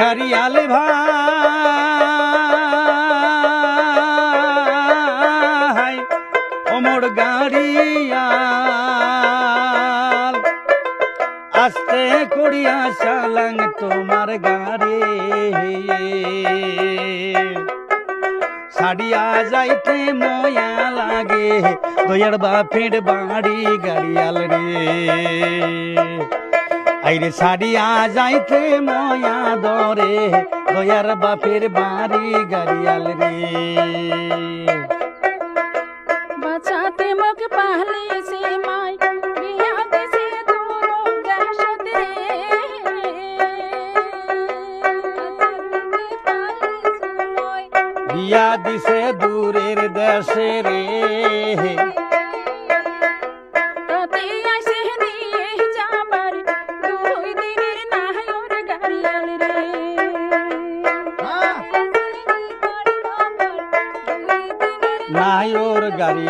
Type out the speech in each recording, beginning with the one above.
গাড়িয়াল ভাই। ওমর গাড়িয়াল আস্তে করিয়া চালাং তোমার গাড়ি। সাডিয়া যাইতে ময়া লাগে, দয়ার বাপের বাড়ি গাড়িয়াল রে। আইরে সারিয়া যাইতে ময়া দরে দয়ার বাপের বাড়ি গাড়িয়াল রে। বাঁচাতে মোক পাহলে সে মাই। বিয়া দিছে দূরের দেশে রে। ও মোর গাড়ি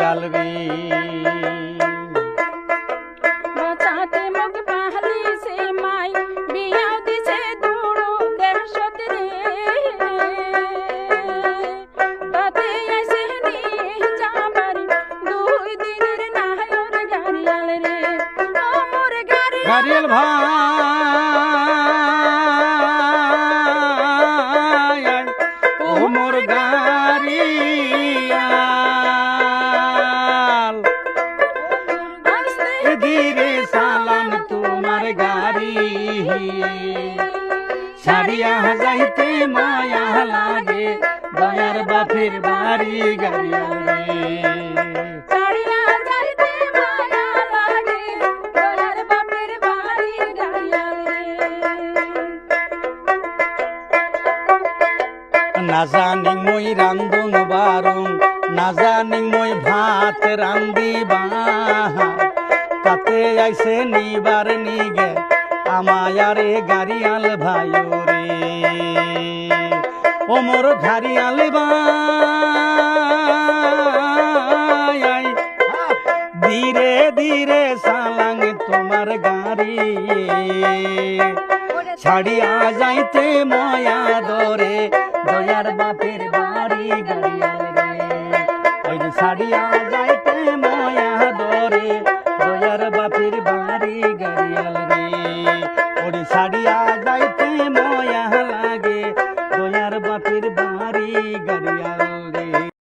গাড়িয়াল ভাই। ছাড়িয়া যাইতে মায়া লাগে দয়ার বাপের বাড়ি গাড়িয়াল রে। না জানি মই রান্ধন বারং না জানি মই ভাত রান্দিবা তাতে আইসে নিবার নিগে আমায়ারে গাড়িয়াল ভাইও রে। ও মোর ঘাড়িয়াল ভাই ধীরে ধীরে সালাং তোমার গাড়ি। ছাড়িয়া যাইতে ময়া দরে দয়ার বাপের বাড়ি গাড়িয়াল রে। ছাড়িয়া যাইতে ময়া লাগে দয়ার বাপের বাড়ি গাড়িয়াল